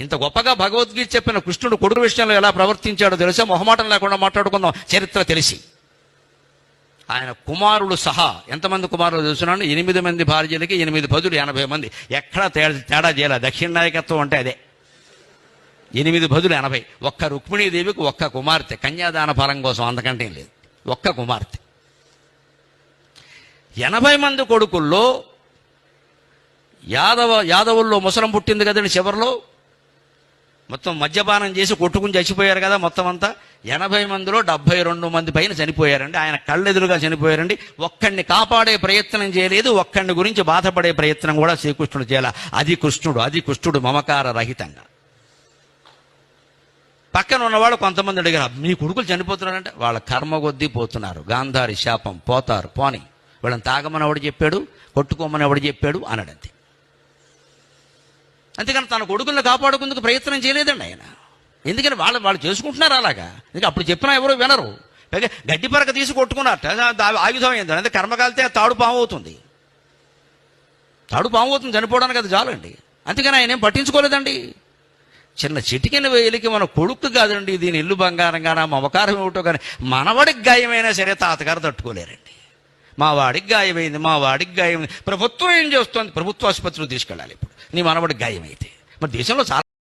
ఇంత గొప్పగా భగవద్గీత చెప్పిన కృష్ణుడు కొడుకు విషయంలో ఎలా ప్రవర్తించాడో తెలుసా? మొహమాటం లేకుండా మాట్లాడుకుందాం. చరిత్ర తెలిసి. ఆయన కుమారుడు సహా ఎంతమంది కుమారులు తెలుసున్నాను ఎనిమిది మంది భార్యలకి ఎనిమిది పదులు ఎనభై మంది. ఎక్కడా తేడా తేడా చేయాలి. దక్షిణ నాయకత్వం అంటే అదే. ఎనిమిది బదులు ఎనభై. ఒక్క రుక్మిణీదేవికి ఒక్క కుమార్తె. కన్యాదాన ఫలం కోసం అంతకంటే లేదు. ఒక్క కుమార్తె. ఎనభై మంది కొడుకుల్లో యాదవ యాదవుల్లో ముసలం పుట్టింది కదండి చివరిలో? మొత్తం మద్యపానం చేసి కొట్టుకుని చచ్చిపోయారు కదా మొత్తం అంతా. ఎనభై మందిలో డెబ్బై రెండు మంది పైన చనిపోయారండి. ఆయన కళ్ళెదురుగా చనిపోయారండి. ఒక్కడిని కాపాడే ప్రయత్నం చేయలేదు. ఒక్కడిని గురించి బాధపడే ప్రయత్నం కూడా శ్రీకృష్ణుడు చేయాల. అది కృష్ణుడు అది కృష్ణుడు మమకార రహితంగా. పక్కన ఉన్నవాడు కొంతమంది అడిగారు మీ కొడుకులు చనిపోతున్నారంటే? వాళ్ళ కర్మ కొద్దీ పోతున్నారు. గాంధారి శాపం పోతారు. పోని. వీళ్ళని తాగమని ఎవడు చెప్పాడు? కొట్టుకోమని ఎవడు చెప్పాడు? అనడంతే. అంతేకాని తన కొడుకులను కాపాడుకుందుకు ప్రయత్నం చేయలేదండి ఆయన. ఎందుకని వాళ్ళు వాళ్ళు చేసుకుంటున్నారు అలాగా? ఎందుకంటే అప్పుడు చెప్పినా ఎవరు వినరు. గడ్డి పరక తీసి కొట్టుకున్నట్ట ఆయుధం అయింది అంటే కర్మకాలితే తాడు పాము అవుతుంది. తాడు పాము అవుతుంది చనిపోవడానికి అది చాలండి. అందుకని ఆయన ఏం పట్టించుకోలేదండి. చిన్న చిటికిన వేలికి మన కొడుకు కాదండి దీని ఇల్లు బంగారంగానా మమకారం ఏమిటో కానీ మనవడికి గాయమైనా సరే తాతగారు తట్టుకోలేరండి. మా వాడికి గాయమైంది మా వాడికి గాయమైంది. ప్రభుత్వం ఏం చేస్తోంది? ప్రభుత్వ ఆసుపత్రికి తీసుకెళ్ళాలి ఇప్పుడు. నీ మనవాడికి గాయమైతే. మరి దేశంలో చాలా